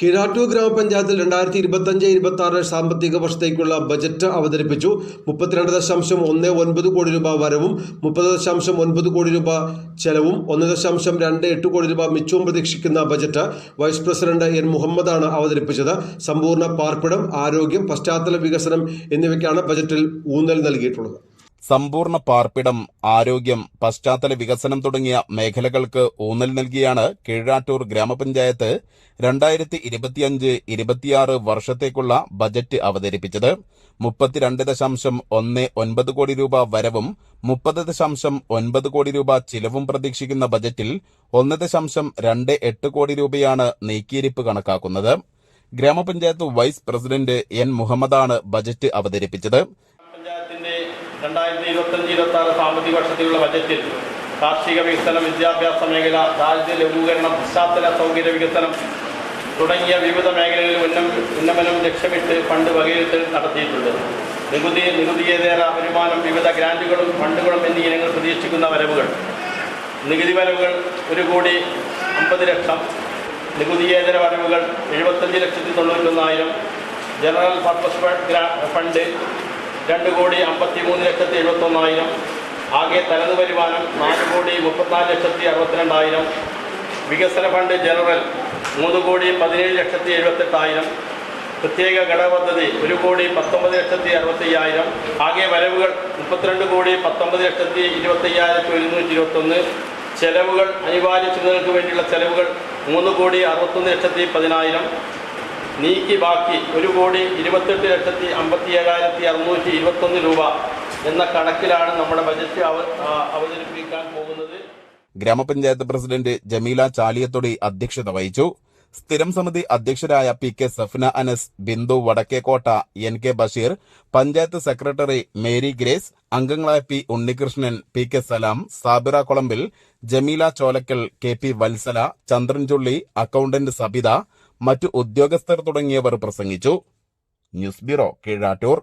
കീഴാറ്റൂർ ഗ്രാമപഞ്ചായത്തിൽ രണ്ടായിരത്തി ഇരുപത്തഞ്ച് ഇരുപത്തി ആറ് സാമ്പത്തിക വർഷത്തേക്കുള്ള ബജറ്റ് അവതരിപ്പിച്ചു. മുപ്പത്തിരണ്ട് ദശാംശം ഒന്ന് ഒൻപത് കോടി രൂപ വരവും മുപ്പത് ദശാംശം ഒൻപത് കോടി രൂപ ചെലവും ഒന്ന് ദശാംശം രണ്ട് എട്ട് കോടി രൂപ മിച്ചവും പ്രതീക്ഷിക്കുന്ന ബജറ്റ് വൈസ് പ്രസിഡന്റ് എൻ മുഹമ്മദാണ് അവതരിപ്പിച്ചത്. സമ്പൂർണ പാർപ്പിടം ആരോഗ്യം പശ്ചാത്തല വികസനം എന്നിവയ്ക്കാണ് ബജറ്റിൽ ഊന്നൽ നൽകിയിട്ടുള്ളത്. സമ്പൂർണ പാർപ്പിടം ആരോഗ്യം പശ്ചാത്തല വികസനം തുടങ്ങിയ മേഖലകൾക്ക് ഊന്നൽ നൽകിയാണ് കീഴാറ്റൂർ ഗ്രാമപഞ്ചായത്ത് രണ്ടായിരത്തി ഇരുപത്തിയഞ്ച് ഇരുപത്തിയാറ് വർഷത്തേക്കുള്ള ബജറ്റ് അവതരിപ്പിച്ചത്. മുപ്പത്തിരണ്ട് ദശാംശം ഒന്ന് ഒൻപത് കോടി രൂപ വരവും മുപ്പത് ദശാംശം ഒൻപത് കോടി രൂപ ചിലവും പ്രതീക്ഷിക്കുന്ന ബജറ്റിൽ ഒന്ന് ദശാംശം രണ്ട് എട്ട് കോടി രൂപയാണ് നീക്കിയിരിപ്പ് കണക്കാക്കുന്നത്. ഗ്രാമപഞ്ചായത്ത് വൈസ് പ്രസിഡന്റ് എൻ മുഹമ്മദാണ് ബജറ്റ് അവതരിപ്പിച്ചത്. രണ്ടായിരത്തി ഇരുപത്തഞ്ച് ഇരുപത്തി ആറ് സാമ്പത്തിക വർഷത്തിലുള്ള ബജറ്റിൽ കാർഷിക വികസനം വിദ്യാഭ്യാസ മേഖല ദാരിദ്ര്യ ലഘൂകരണം പശ്ചാത്തല സൗകര്യ വികസനം തുടങ്ങിയ വിവിധ മേഖലകളിൽ ഉന്നം ഉന്നമനം ലക്ഷ്യമിട്ട് ഫണ്ട് വകയിരുത്തൽ നടത്തിയിട്ടുണ്ട്. നികുതി നികുതിയേതര വരുമാനം വിവിധ ഗ്രാന്റുകളും ഫണ്ടുകളും എന്നീ ഇനങ്ങൾ പ്രതീക്ഷിക്കുന്ന വരവുകൾ. നികുതി വരവുകൾ ഒരു കോടി അമ്പത് ലക്ഷം. നികുതിയേതര വരവുകൾ എഴുപത്തഞ്ച് ലക്ഷത്തി തൊണ്ണൂറ്റൊന്നായിരം. ജനറൽ പർപ്പസ് ഫണ്ട് രണ്ട് കോടി അമ്പത്തി മൂന്ന് ലക്ഷത്തി എഴുപത്തൊന്നായിരം. ആകെ തനത് വരുമാനം നാല് കോടി മുപ്പത്തിനാല് ലക്ഷത്തി അറുപത്തിരണ്ടായിരം. വികസന ഫണ്ട് ജനറൽ മൂന്ന് കോടി പതിനേഴ് ലക്ഷത്തി എഴുപത്തെട്ടായിരം. പ്രത്യേക ഘടകപദ്ധതി ഒരു കോടി പത്തൊമ്പത് ലക്ഷത്തി അറുപത്തയ്യായിരം. ആകെ വരവുകൾ മുപ്പത്തിരണ്ട് കോടി പത്തൊമ്പത് ലക്ഷത്തി ഇരുപത്തയ്യായിരത്തി ഒരുന്നൂറ്റി ഇരുപത്തൊന്ന്. ചെലവുകൾ അനിവാര്യ ചുമതലകൾക്ക് വേണ്ടിയുള്ള ചെലവുകൾ മൂന്ന് കോടി അറുപത്തൊന്ന് ലക്ഷത്തി പതിനായിരം. നീക്കി ബാക്കി ഒരു കോടി ഇരുപത്തെട്ട് ലക്ഷത്തി അമ്പത്തി ഏഴായിരത്തി അറുന്നൂറ്റി ഇരുപത്തൊന്ന് രൂപ എന്ന കണക്കിലാണ് നമ്മുടെ ബജറ്റ് അവതരിപ്പിക്കാൻ പോകുന്നത്. ഗ്രാമപഞ്ചായത്ത് പ്രസിഡന്റ് ജമീല ചാലിയത്തൊടി അധ്യക്ഷത വഹിച്ചു. സ്ഥിരം സമിതി അധ്യക്ഷരായ P K Safna Anas Bindu Vadakkekotta N K Basheer panchayat secretary Mary Grace അംഗങ്ങളായ P Unnikrishnan P K Salam Sabira Kolambil Jameela Cholakkal K P Vatsala Chandranchulli accountant Sabitha മറ്റു ഉദ്യോഗസ്ഥർ തുടങ്ങിയവർ പ്രസംഗിച്ചു. News bureau Keezhattoor.